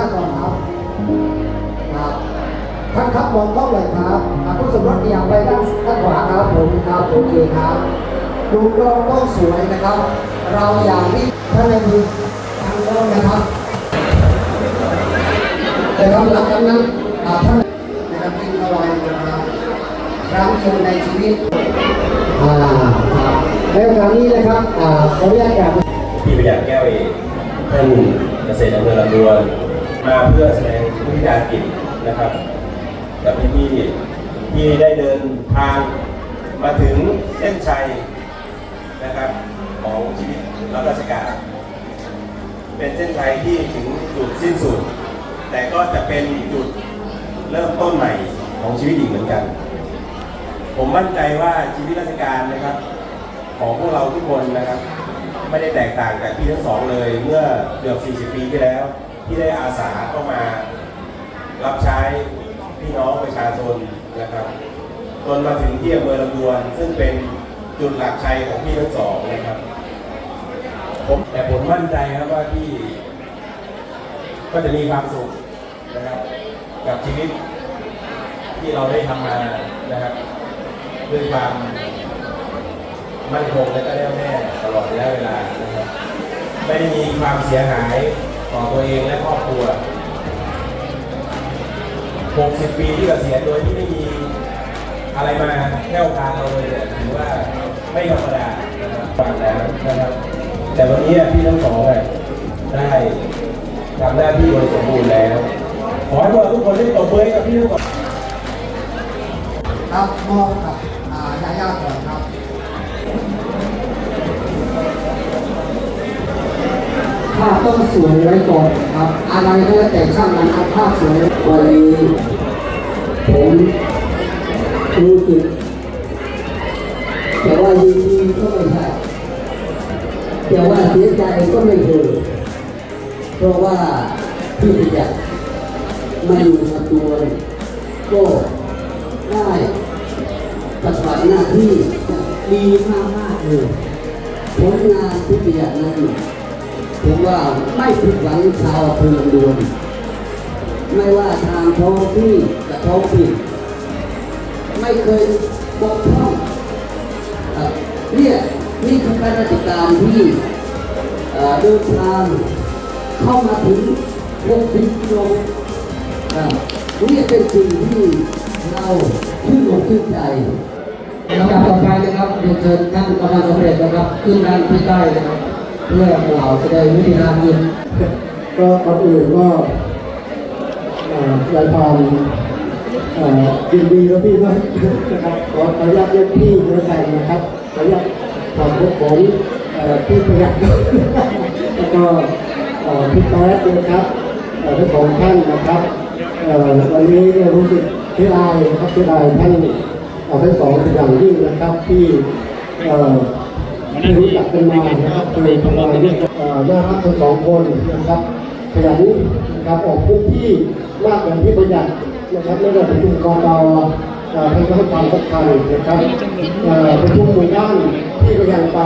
าก่อนครับครับท่านครับมองกล้องเลยครับอะผู้สมรสเอียงไปด้านด้านขวาครับผมครับโอเคครับ ดูกล้องต้องสวยนะครับ เราอย่างที่ท่านในมือทางกล้องนะครับแต่เราหลังจากนั้นอ่าท่านนะครับวิ่งเข้าไปนะครับครั้งเดียวในชีวิตอ่าครับในโอกาสนี้นะครับอ่าขออนุญาตกราบพี่ประหยัดแก้วเอกท่านเกษตรอำเภอลำดวน มาเพื่อแสดงวิชากิจนะครับกับพี่พี่ๆที่ได้เดินทางมาถึงเส้นชัยนะครับ ของชีวิตรับราชการ เป็นเส้นชัยที่ถึงจุดสิ้นสุด แต่ก็จะเป็นจุดเริ่มต้นใหม่ของชีวิตอีกเหมือนกัน ผมมั่นใจว่าชีวิตราชการนะครับ ของพวกเราทุกคนนะครับ ไม่ได้แตกต่างจากพี่ทั้งสองเลยเมื่อเกือบ 40 ปีที่แล้ว ที่ได้อาสาเข้ามา รับใช้พี่น้องประชาชนนะครับจนมาถึงที่อำเภอลำดวน ซึ่งเป็นจุดหลักชัยของพี่ทั้งสองนะครับ ผมแต่ผมมั่นใจครับว่าพี่ ก็จะมีความสุขนะครับ กับชีวิตที่เราได้ทำมานะครับด้วยความมั่นคงและก็แน่วแน่ตลอดระยะเวลานะครับไม่ได้มีความเสียหาย ต่อตัวเองและครอบครัว 60 ปีที่เกษียณโดยที่ไม่มีอะไรมาแค่วทางเราเลยเนี่ยถือว่าไม่ธรรมดานะครับฟังแล้วนะครับ แต่วันนี้พี่ทั้งสองได้ทำหน้าที่โดยสมบูรณ์แล้ว ขอให้พวกเราทุกคนได้ตบมือให้กับพี่ทั้งสองครับมอบกับอ่ายายาก่อน ภาพต้องสวยไว้ก่อนครับ อะไรก็แล้วแต่ช่างมันเอาภาพสวยวันนี้ผมรู้สึกแต่ว่ายินดีก็ไม่ใช่แต่ว่าเสียใจก็ไม่เคยเพราะว่าพี่ประหยัดมาอยู่กับตัวก็ได้ปฏิบัติหน้าที่ดีมากมากๆเลยผลงานที่ประหยัดนั้น ผมว่าไม่ผิดหวังชาวอำเภอลำดวนไม่ว่าทางท้องที่กับท้องถิ่นไม่เคยบกพร่องเนี่ยนี่คือการราชการที่เดินทางเข้ามาถึง60กิโลนี่เป็นสิ่งที่เราชื่นอกชื่นใจลำดับต่อไปนะครับเรียนเชิญท่านประธานสำเร็จนะครับ ขึ้นด้านที่ใต้นะครับ เพื่อกล่าวแสดงวิธีการยินก็ก่อนอื่นก็เอ่อแสดงความเอ่อยินดีกับพี่ด้วยนะครับขออนุญาตเรียกพี่ด้วยกันนะครับขออนุญาตขอบคุณผมพี่ประหยัดแล้วก็พี่แป๊ดนะครับเอ่อทั้งสองท่านนะครับวันนี้รู้สึกเสียดายครับเสียดายท่านเอ่อทั้งสองเป็นอย่างยิ่งนะครับที่ ที่รู้จักกันมานะครับเคยทำงานด้วยกันเอ่อน่ารักทั้งสองคนนะครับขยันนะครับออกพื้นที่มากอย่างที่ประหยัดนะครับไม่ว่าประชุมกตเอ่อท่านก็ให้ความสำคัญนะครับเอ่อประชุมหมู่บ้านที่ก็ยังไป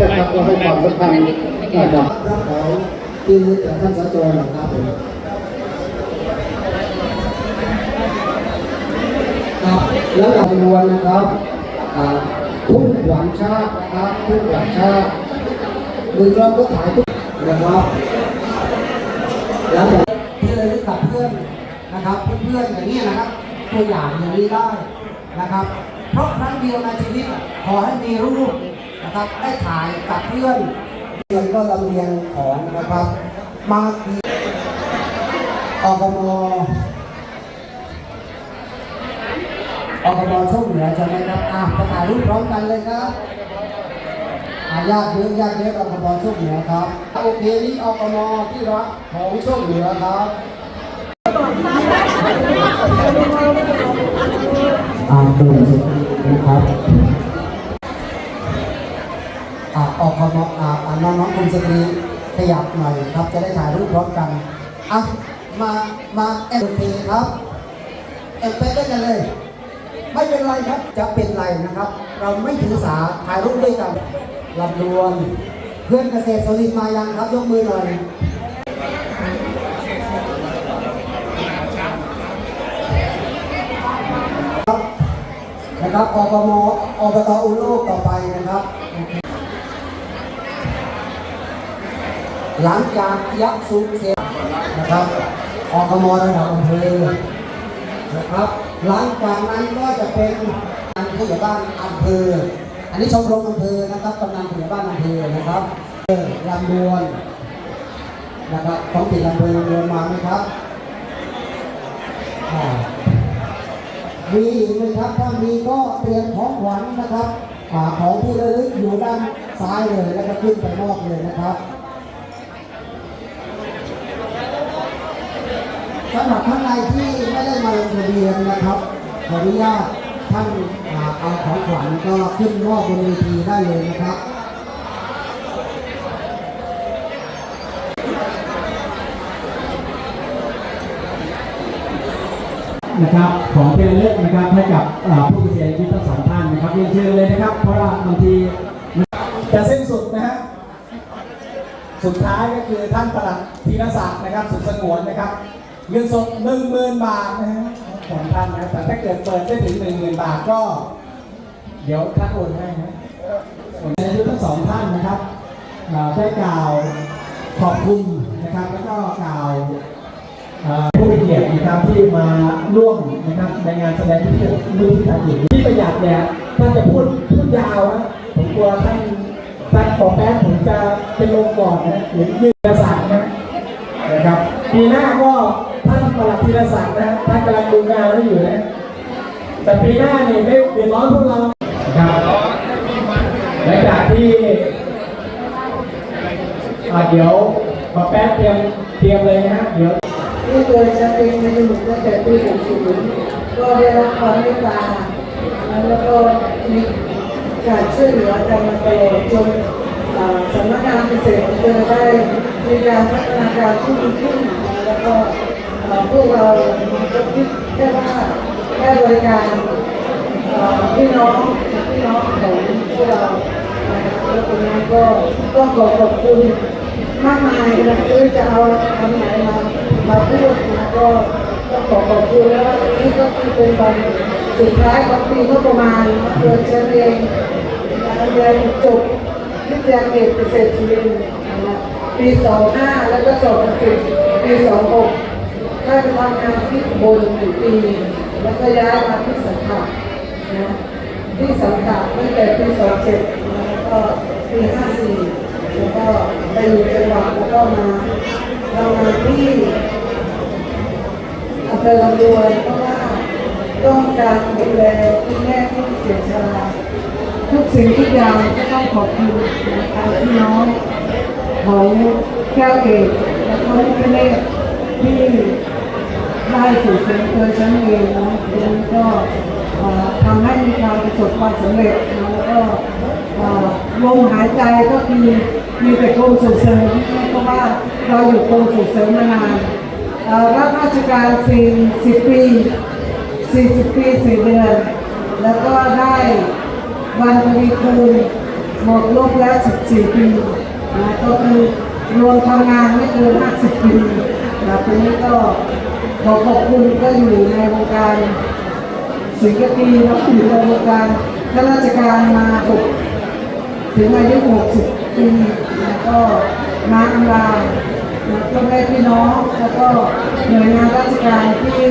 นะครับก็ให้ความสำคัญนะครับรับของคือท่านสจนะครับผมครับแล้วเรานวลนะครับอ่า ทุกหวังชาตินะครับทุกหวังชาติมือเราก็ถ่ายทุกนะครับแล้วเดี๋ยวที่ระลึกกับเพื่อนนะครับเพื่อนๆอย่างนี้นะครับ ตัวอย่างอย่างนี้ได้นะครับ เพราะครั้งเดียวในชีวิตขอให้มีรูปนะครับได้ถ่ายกับเพื่อนเพื่อนก็ลำเลียงของนะครับ มากี่อกม อกมช่วงเหนือใช่ไหมครับอะไปถ่ายรูปพร้อมกันเลยครับอาญาติเยอะญาติเยอะอกมช่วงเหนือครับโอเคนี่อกมที่รักของช่วงเหนือครับอาเดินนะครับอะออกคอมอ่าอ่าน้องๆคุณสตรีขยับหน่อยครับจะได้ถ่ายรูปพร้อมกันอะมามาเอ็มพีครับเอ็มเป็นด้วยกันเลย ไม่เป็นไรครับ จะเป็นไรนะครับ เราไม่ถือสาถ่ายรูปด้วยกันลำดวนเพื่อนเกษตรสลิดมายังครับ ยกมือหน่อยครับนะครับอกมอบตอุโลกต่อไปนะครับ หลังจากยักษ์สุเสร็จนะครับอกมระดับอำเภอนะครับ หลังจากนั้นก็จะเป็นอันผู้ใหญ่บ้านอำเภอ อันนี้ชมรมอำเภอนะครับกำนันผู้ใหญ่บ้านอำเภอนะครับเออลำดวนนะครับท้องถิ่นลำดวนลำดวนมาไหมครับมีอีกไหมครับถ้ามีก็เตรียมของขวัญนะครับของที่ระลึกอยู่ด้านซ้ายเลยแล้วก็ขึ้นไปมอบเลยนะครับ สำหรับท่านใดที่ไม่ได้มาลงทะเบียนนะครับ ขออนุญาตท่านเอาของขวัญก็ขึ้นมอบบนเวทีได้เลยนะครับนะครับของที่ระลึกนะครับให้กับผู้เสียชีวิตทั้งสองท่านนะครับเรียนเชิญเลยนะครับ เพราะว่าบางทีจะสิ้นสุดนะฮะสุดท้ายก็คือท่านประหลัดธีรศักดิ์นะครับ สุดสงวนนะครับ เงินสดหนึ่งหมื่นบาทนะฮะของท่านนะแต่ถ้าเกิดเปิดได้ถึงหนึ่งหมื่นบาทก็ เดี๋ยวท่านโอนให้นะโอนให้ทั้งสองท่านนะครับอ่าได้กล่าวขอบคุณนะครับ แล้วก็กล่าวผู้มีเกียรตินะครับที่มาร่วมนะครับในงานแสดงที่มือที่ทางหญิงที่ประหยัดเนี่ยท่านจะพูดพูดยาวนะผมกลัวท่านท่านขอแป๊บผมจะเป็นลมก่อนนะหรือยืดกระสานนะนะครับปีหน้าก็ ประหลัดธีรศักดิ์นะท่านกำลังดูงานแล้วอยู่นะ แต่ปีหน้าเนี่ยไม่เดือดร้อนพวกเราครับหลังจากที่อ่าเดี๋ยวมาแป๊บเตรียมเตรียมเลยนะฮะเดี๋ยวที่เคยจะเป็นมาอยู่ตั้งแต่ปี60ก็ได้รับความเมตตาแล้วก็มีการช่วยเหลือกันมาตลอดจนสำนักงานเกษตรอำเภอได้มีการพัฒนาการที่ดีขึ้นแล้วก็ พวกเราคิดแค่ว่าแค่บริการพี่น้องพี่น้องของพวกเราแล้วตรงนั้นก็ต้องขอขอบคุณมากมายนะที่จะเอาคำไหนมามาพูดนะก็ต้องขอขอบคุณแล้วนี่ก็คือเป็นวันสุดท้ายของปีงบประมาณเดือนเฉลี่ยเรียนจบวิทยาเอกเกษตรศิลป์นะปี 25 แล้วก็2010ปี 26 ได้ไปทำงานที่บนหนึ่งปี แล้วก็ย้ายมาที่สังขะนะที่สังขะตั้งแต่ปี27นะแล้วก็ปี54แล้วก็ไปอยู่จังหวัดแล้วก็มาทำงานที่อำเภอลำดวนเพราะว่าต้องการดูแลคุณแม่ที่เสียชราทุกสิ่งทุกอย่างก็ต้องขอบคุณทางพี่น้องของแก้วเอกและก็ลูกเนตที่ ได้สู่เซ็นเตอร์ชั้นเองนะดังก็ทำให้มีการประสบความสำเร็จนะแล้วก็เอ่อลมหายใจก็คือมีแต่กรมส่งเสริมเพราะว่าเราอยู่กรมส่งเสริมมานานรับราชการ40ปี 40 ปี 4 เดือน แล้วก็ได้วันทวีคูณหมดลบแล้ว 14 ปีนะก็คือรวมทำงานไม่เกิน 50 ปีนะตรงนี้ก็ ขอขอบคุณก็อยู่ในวงการสิงคโปร์เราอยู่ในวงการข้าราชการมาหกถึงอายุ60ปีแล้วก็มาอำลาแล้วก็แม่พี่น้องแล้วก็หน่วยงานราชการที่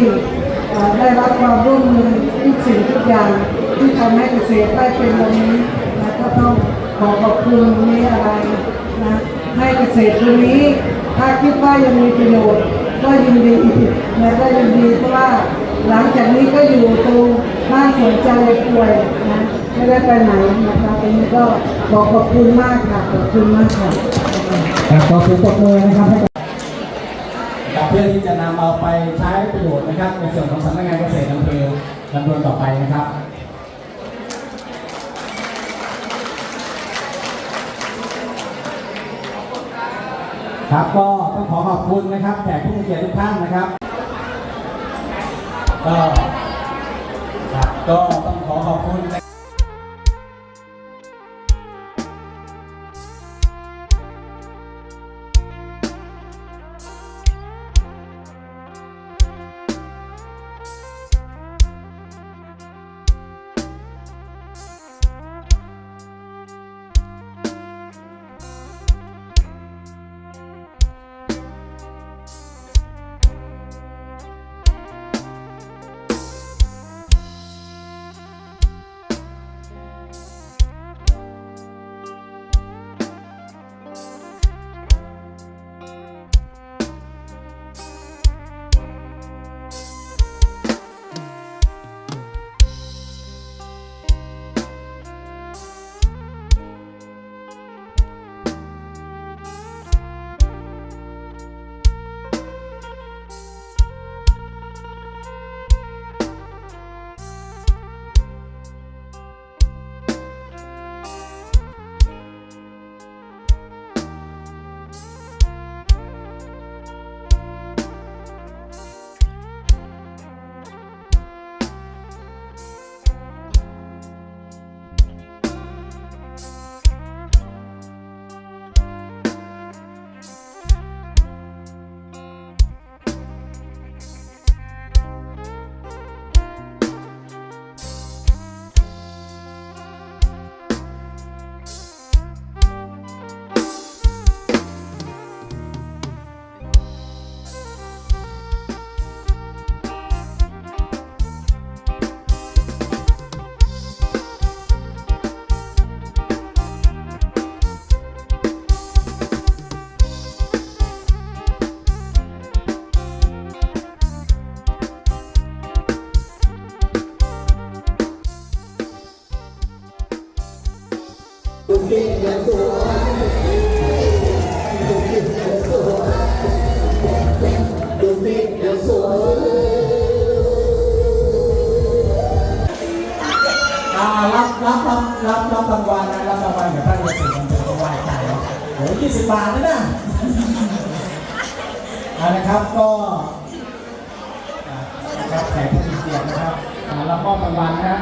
ได้รับความร่วมมือทุกสิ่งทุกอย่างที่ทำให้เกษตรได้เป็นวันนี้นะก็ต้องขอขอบคุณนี้อะไรนะให้เกษตรตรงนี้ ถ้าคิดว่ายังมีประโยชน์ ก็ยินดีและก็ยินดีเพราะว่าหลังจากนี้ก็อยู่ตรงบ้านสวนใจป่วยนะไม่ได้ไปไหนนะคะตรงนี้ก็ขอขอบคุณมากค่ะขอบคุณมากค่ะครับขอเสียงปรบมือนะครับให้กับกับเพื่อที่จะนำเอาไปใช้ประโยชน์นะครับในส่วนของสำนักงานเกษตรอำเภอลำดวนต่อไปนะครับ ครับก็ต้องขอขอบคุณนะครับแขกผู้มีเกียรติทุกท่านนะครับก็ครับก็ต้องขอขอบคุณ อ่ารับรับรับรับรับรางวัลนะรับรางวัลกับท่านเกษตรกรไหว้ใจโอ้ยยี่สิบบาทนะนะเอานะครับก็นะครับแขกผู้มีเกียรตินะครับอ่ารับมอบรางวัลนะฮะ